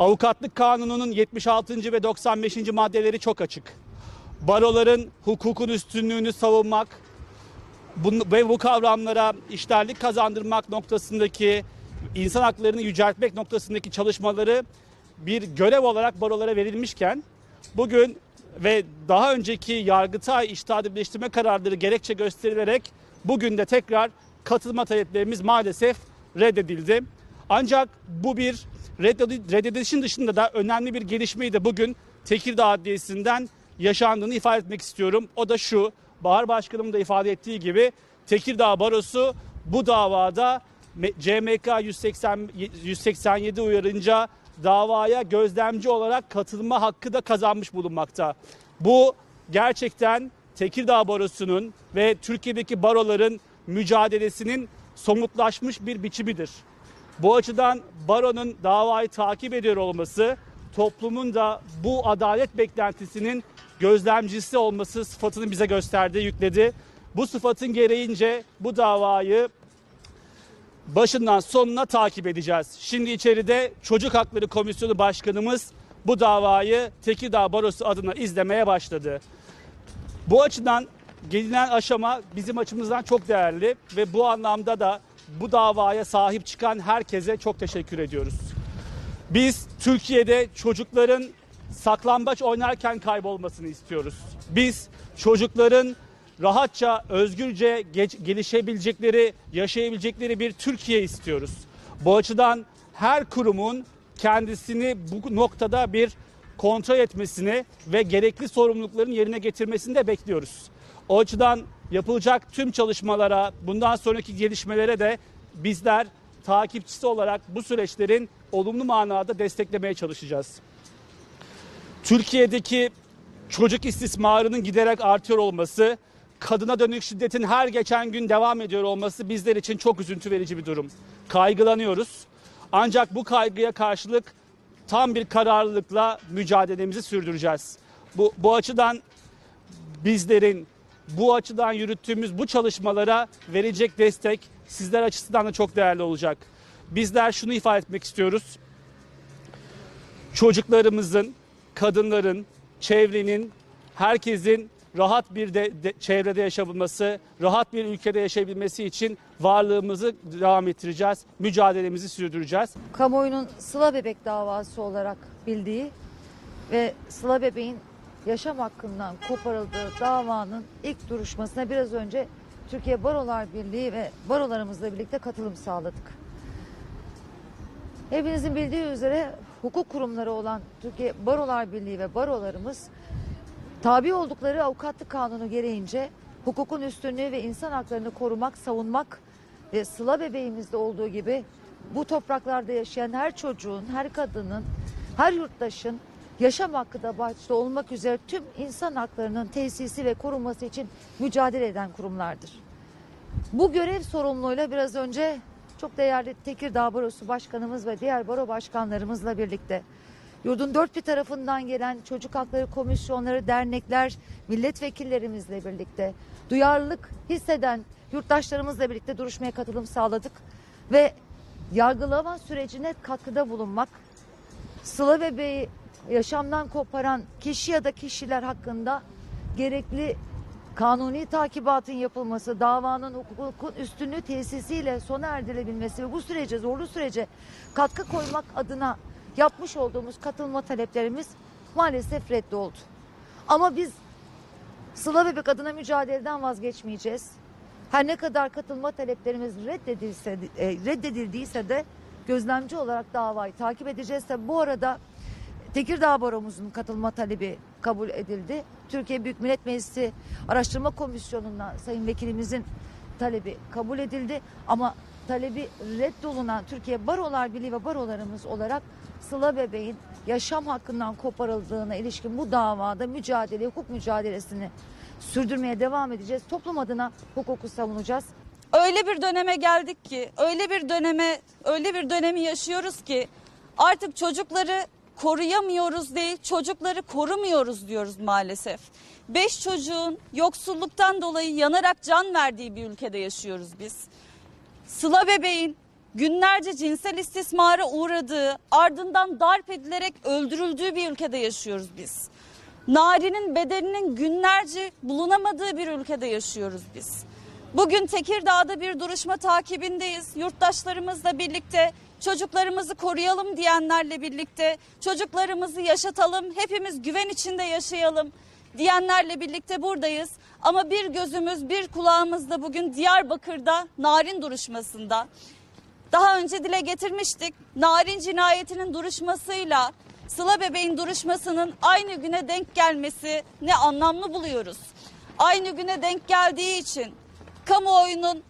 Avukatlık Kanunu'nun 76. ve 95. maddeleri çok açık. Baroların hukukun üstünlüğünü savunmak ve bu kavramlara işlerlik kazandırmak noktasındaki insan haklarını yüceltmek noktasındaki çalışmaları bir görev olarak barolara verilmişken bugün ve daha önceki Yargıtay İştihadi Birleştirme kararları gerekçe gösterilerek bugün de tekrar katılma taleplerimiz maalesef reddedildi. Ancak bu bir reddedilişin dışında da önemli bir gelişmeyi de bugün Tekirdağ Adliyesi'nden yaşandığını ifade etmek istiyorum. O da şu, Bahar Başkanım da ifade ettiği gibi Tekirdağ Barosu bu davada CMK 180, 187 uyarınca davaya gözlemci olarak katılma hakkı da kazanmış bulunmakta. Bu gerçekten Tekirdağ Barosu'nun ve Türkiye'deki baroların mücadelesinin somutlaşmış bir biçimidir. Bu açıdan baronun davayı takip ediyor olması toplumun da bu adalet beklentisinin gözlemcisi olması sıfatını bize gösterdi, yükledi. Bu sıfatın gereğince bu davayı başından sonuna takip edeceğiz. Şimdi içeride Çocuk Hakları Komisyonu Başkanımız bu davayı Tekirdağ Barosu adına izlemeye başladı. Bu açıdan gelinen aşama bizim açımızdan çok değerli ve bu anlamda da bu davaya sahip çıkan herkese çok teşekkür ediyoruz. Biz Türkiye'de çocukların saklambaç oynarken kaybolmasını istiyoruz. Biz çocukların rahatça, özgürce gelişebilecekleri, yaşayabilecekleri bir Türkiye istiyoruz. Bu açıdan her kurumun kendisini bu noktada bir kontrol etmesini ve gerekli sorumlulukların yerine getirmesini de bekliyoruz. O açıdan yapılacak tüm çalışmalara, bundan sonraki gelişmelere de bizler takipçisi olarak bu süreçlerin olumlu manada desteklemeye çalışacağız. Türkiye'deki çocuk istismarının giderek artıyor olması, kadına dönük şiddetin her geçen gün devam ediyor olması bizler için çok üzüntü verici bir durum. Kaygılanıyoruz. Ancak bu kaygıya karşılık tam bir kararlılıkla mücadelemizi sürdüreceğiz. Bu, bu açıdan bizlerin bu açıdan yürüttüğümüz bu çalışmalara verecek destek sizler açısından da çok değerli olacak. Bizler şunu ifade etmek istiyoruz. Çocuklarımızın, kadınların, çevrenin, herkesin rahat bir de, de- çevrede yaşayabilmesi, rahat bir ülkede yaşayabilmesi için varlığımızı devam ettireceğiz, mücadelemizi sürdüreceğiz. kamuoyunun Sıla Bebek davası olarak bildiği ve Sıla Bebek'in yaşam hakkından koparıldığı davanın ilk duruşmasına biraz önce Türkiye Barolar Birliği ve barolarımızla birlikte katılım sağladık. Hepinizin bildiği üzere hukuk kurumları olan Türkiye Barolar Birliği ve barolarımız tabi oldukları avukatlık kanunu gereğince hukukun üstünlüğü ve insan haklarını korumak, savunmak ve Sıla bebeğimizde olduğu gibi bu topraklarda yaşayan her çocuğun, her kadının, her yurttaşın yaşam hakkı da başta olmak üzere tüm insan haklarının tesisi ve korunması için mücadele eden kurumlardır. Bu görev sorumluluğuyla biraz önce çok değerli Tekirdağ Barosu Başkanımız ve diğer baro başkanlarımızla birlikte yurdun dört bir tarafından gelen çocuk hakları komisyonları, dernekler, milletvekillerimizle birlikte duyarlılık hisseden yurttaşlarımızla birlikte duruşmaya katılım sağladık ve yargılama sürecine katkıda bulunmak, Sıla bebeği yaşamdan koparan kişi ya da kişiler hakkında gerekli kanuni takibatın yapılması, davanın hukukun üstünlüğü tesisiyle sona erdirilebilmesi ve bu sürece, zorlu sürece katkı koymak adına yapmış olduğumuz katılma taleplerimiz maalesef reddoldu. Ama biz Sıla Bebek adına mücadeleden vazgeçmeyeceğiz. Her ne kadar katılma taleplerimiz reddedilse, e, reddedildiyse de gözlemci olarak davayı takip edeceğiz. Tabi bu arada Tekirdağ Baromuzun katılma talebi kabul edildi. Türkiye Büyük Millet Meclisi Araştırma Komisyonu'ndan Sayın Vekilimizin talebi kabul edildi. Ama talebi reddolunan Türkiye Barolar Birliği ve barolarımız olarak Sıla Bebeğin yaşam hakkından koparıldığına ilişkin bu davada mücadele, hukuk mücadelesini sürdürmeye devam edeceğiz. Toplum adına hukuku savunacağız. öyle bir döneme geldik ki, öyle bir döneme, öyle bir dönemi yaşıyoruz ki artık çocukları koruyamıyoruz değil, çocukları korumuyoruz diyoruz maalesef. Beş çocuğun yoksulluktan dolayı yanarak can verdiği bir ülkede yaşıyoruz biz. Sıla bebeğin günlerce cinsel istismara uğradığı, ardından darp edilerek öldürüldüğü bir ülkede yaşıyoruz biz. Nari'nin bedeninin günlerce bulunamadığı bir ülkede yaşıyoruz biz. Bugün Tekirdağ'da bir duruşma takibindeyiz. Yurttaşlarımızla birlikte çocuklarımızı koruyalım diyenlerle birlikte çocuklarımızı yaşatalım, hepimiz güven içinde yaşayalım diyenlerle birlikte buradayız. Ama bir gözümüz, bir kulağımız da bugün Diyarbakır'da Narin duruşmasında. Daha önce dile getirmiştik. Narin cinayetinin duruşmasıyla Sıla bebeğin duruşmasının aynı güne denk gelmesi ne anlamlı buluyoruz. Aynı güne denk geldiği için kamuoyunun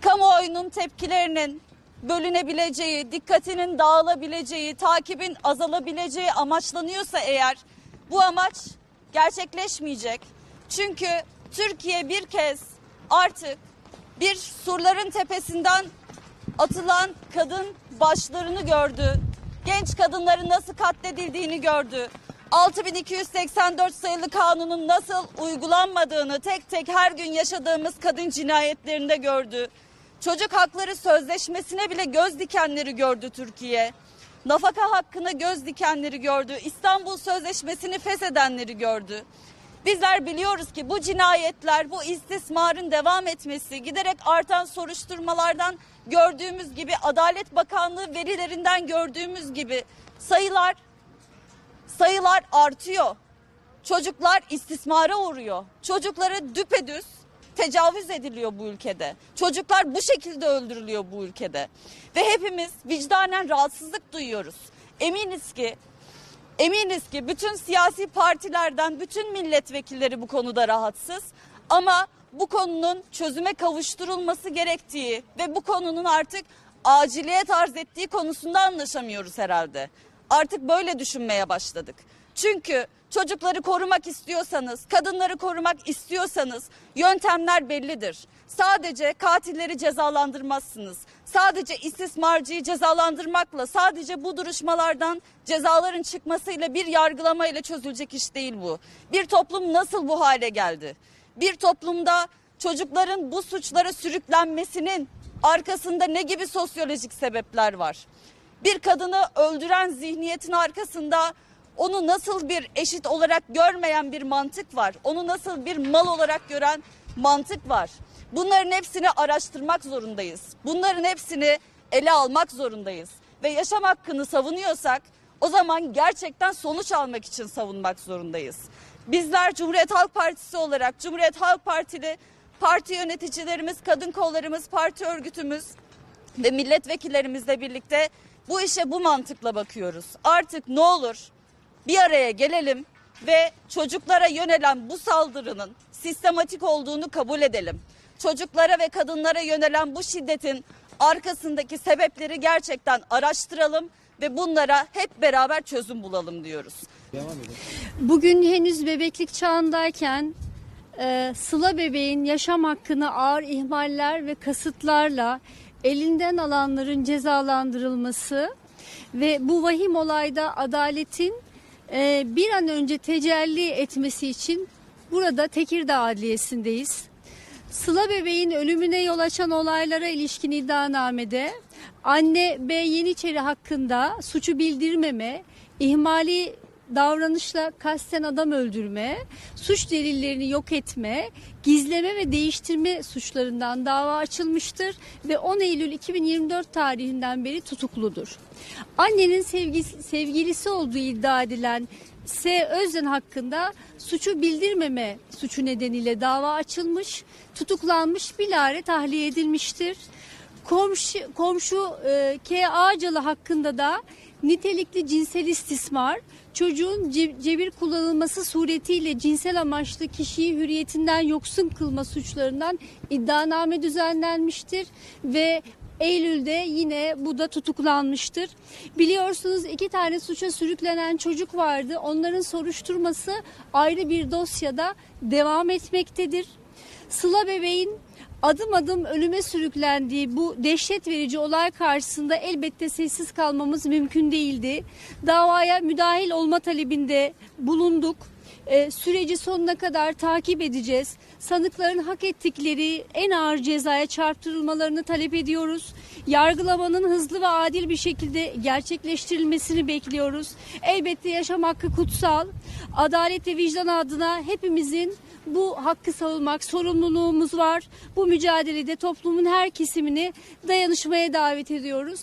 kamuoyunun tepkilerinin bölünebileceği, dikkatinin dağılabileceği, takibin azalabileceği amaçlanıyorsa eğer bu amaç gerçekleşmeyecek. Çünkü Türkiye bir kez artık bir surların tepesinden atılan kadın başlarını gördü. Genç kadınların nasıl katledildiğini gördü. 6284 sayılı kanunun nasıl uygulanmadığını tek tek her gün yaşadığımız kadın cinayetlerinde gördü. Çocuk hakları sözleşmesine bile göz dikenleri gördü Türkiye. Nafaka hakkına göz dikenleri gördü. İstanbul Sözleşmesi'ni feshedenleri gördü. Bizler biliyoruz ki bu cinayetler, bu istismarın devam etmesi, giderek artan soruşturmalardan gördüğümüz gibi, Adalet Bakanlığı verilerinden gördüğümüz gibi sayılar sayılar artıyor. Çocuklar istismara uğruyor. Çocuklara düpedüz tecavüz ediliyor bu ülkede. Çocuklar bu şekilde öldürülüyor bu ülkede. Ve hepimiz vicdanen rahatsızlık duyuyoruz. Eminiz ki Eminiz ki bütün siyasi partilerden bütün milletvekilleri bu konuda rahatsız. Ama bu konunun çözüme kavuşturulması gerektiği ve bu konunun artık aciliyet arz ettiği konusunda anlaşamıyoruz herhalde. Artık böyle düşünmeye başladık. Çünkü çocukları korumak istiyorsanız, kadınları korumak istiyorsanız yöntemler bellidir. Sadece katilleri cezalandırmazsınız. Sadece istismarcıyı cezalandırmakla, sadece bu duruşmalardan cezaların çıkmasıyla bir yargılamayla çözülecek iş değil bu. Bir toplum nasıl bu hale geldi? Bir toplumda çocukların bu suçlara sürüklenmesinin arkasında ne gibi sosyolojik sebepler var? Bir kadını öldüren zihniyetin arkasında onu nasıl bir eşit olarak görmeyen bir mantık var. Onu nasıl bir mal olarak gören mantık var. Bunların hepsini araştırmak zorundayız. Bunların hepsini ele almak zorundayız. Ve yaşam hakkını savunuyorsak o zaman gerçekten sonuç almak için savunmak zorundayız. Bizler Cumhuriyet Halk Partisi olarak Cumhuriyet Halk Partili parti yöneticilerimiz, kadın kollarımız, parti örgütümüz ve milletvekillerimizle birlikte bu işe bu mantıkla bakıyoruz. Artık ne olur bir araya gelelim ve çocuklara yönelen bu saldırının sistematik olduğunu kabul edelim. Çocuklara ve kadınlara yönelen bu şiddetin arkasındaki sebepleri gerçekten araştıralım ve bunlara hep beraber çözüm bulalım diyoruz. Bugün henüz bebeklik çağındayken e, Sıla bebeğin yaşam hakkını ağır ihmaller ve kasıtlarla elinden alanların cezalandırılması ve bu vahim olayda adaletin e, bir an önce tecelli etmesi için burada Tekirdağ Adliyesi'ndeyiz. Sıla bebeğin ölümüne yol açan olaylara ilişkin iddianamede anne B Yeniçeri hakkında suçu bildirmeme, ihmali davranışla kasten adam öldürme, suç delillerini yok etme, gizleme ve değiştirme suçlarından dava açılmıştır ve 10 Eylül 2024 tarihinden beri tutukludur. Annenin sevgisi, sevgilisi olduğu iddia edilen S. Özden hakkında suçu bildirmeme suçu nedeniyle dava açılmış, tutuklanmış, bilare tahliye edilmiştir. Komşu, komşu e, K. Ağcalı hakkında da nitelikli cinsel istismar, çocuğun ce- cebir kullanılması suretiyle cinsel amaçlı kişiyi hürriyetinden yoksun kılma suçlarından iddianame düzenlenmiştir ve Eylül'de yine bu da tutuklanmıştır. Biliyorsunuz iki tane suça sürüklenen çocuk vardı. Onların soruşturması ayrı bir dosyada devam etmektedir. Sıla bebeğin adım adım ölüme sürüklendiği bu dehşet verici olay karşısında elbette sessiz kalmamız mümkün değildi. Davaya müdahil olma talebinde bulunduk. E, süreci sonuna kadar takip edeceğiz. Sanıkların hak ettikleri en ağır cezaya çarptırılmalarını talep ediyoruz. Yargılamanın hızlı ve adil bir şekilde gerçekleştirilmesini bekliyoruz. Elbette yaşam hakkı kutsal. Adalet ve vicdan adına hepimizin bu hakkı savunmak sorumluluğumuz var. Bu mücadelede toplumun her kesimini dayanışmaya davet ediyoruz.